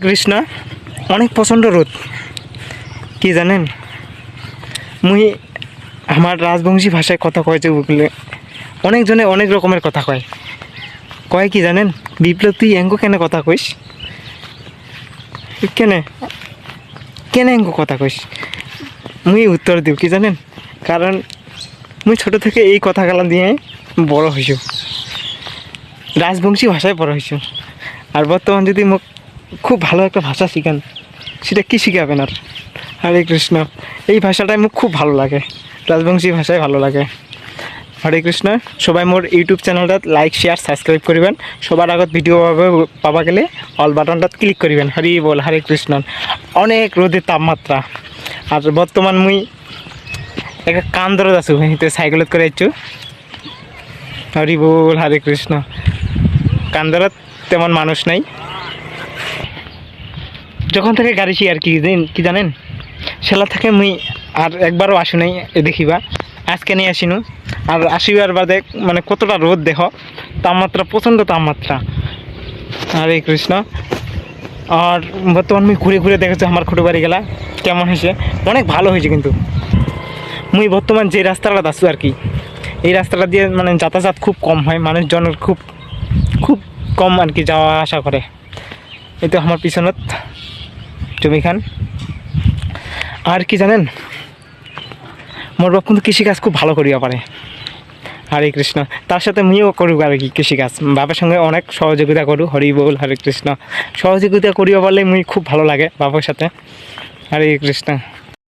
কৃষ্ণা, অনেক প্রচণ্ড রোদ। কি জানেন? মুই আমার রাজবংশী ভাষায় কথা কয় যে অনেকজনে অনেক রকমের কথা কয়। কয় কি জানেন? বিপ্লব, তুই এঙ্গো কেন কথা কইস? কেনে? কেন এঙ্গো কথা কইস? মুই উত্তর দিও, কি জানেন? কারণ মুই ছোট থেকে এই কথাগুলো দিয়ে বড় হইছো। রাজবংশী ভাষায় বড় হইছো। আর বর্তমান যদি মোক খুব ভালো একটা ভাষা শিখান। সেটা কি শিখাবেন আর? হরে কৃষ্ণ। এই ভাষাটাই মোক খুব ভালো লাগে। রাজবংশী ভাষায় ভালো লাগে। হরে কৃষ্ণ। সবাই মোর ইউটিউব চ্যানেলটাত লাইক শেয়ার সাবস্ক্রাইব করিবেন। সবার আগত ভিডিও পাবে গেলে অল বাটনটাত ক্লিক করিবেন। হরি বল, হরে কৃষ্ণ। অনেক রোদের তাপমাত্রা। আর বর্তমান মুই একটা কান্দরত আছো তো সাইকেলত করে আইছো হরি বল, হরে কৃষ্ণ। কান্দরত তেমন মানুষ নাই। যখন থেকে গাড়ি আর কি জানেন- কি জানেন? সেলা থেকে মুই আর একবারও আসি নাই দেখিবা। আজকে নিয়ে আসিনু। আর আসিবার বাদে মানে কতটা রোদ দেখ, তাপমাত্রা, প্রচণ্ড তাপমাত্রা। হরে কৃষ্ণ। আর বর্তমান মুই ঘুরে ঘুরে দেখেছি আমার ছোটো বাড়ি গেলা, কেমন হয়েছে? অনেক ভালো হয়েছে কিন্তু। মুই বর্তমান যে রাস্তাটা আছো আর কি, এই রাস্তাটা দিয়ে মানে যাতায়াত খুব কম হয় মানুষজনের খুব খুব কম আর কি যাওয়া আসা করে। এটা আমার পিছনত। জমিখান আর কি জানেন? মোর বাপ কিন্তু কৃষিকাজ খুব ভালো করিয়া পারে। হরে কৃষ্ণ। তার সাথে আমিও করুক আর কি কৃষিকাজ। বাবার সঙ্গে অনেক সহযোগিতা করু হরি বল, হরে কৃষ্ণ। সহযোগিতা করিয়া পারলে মুই খুব ভালো লাগে বাবার সাথে। হরে কৃষ্ণ।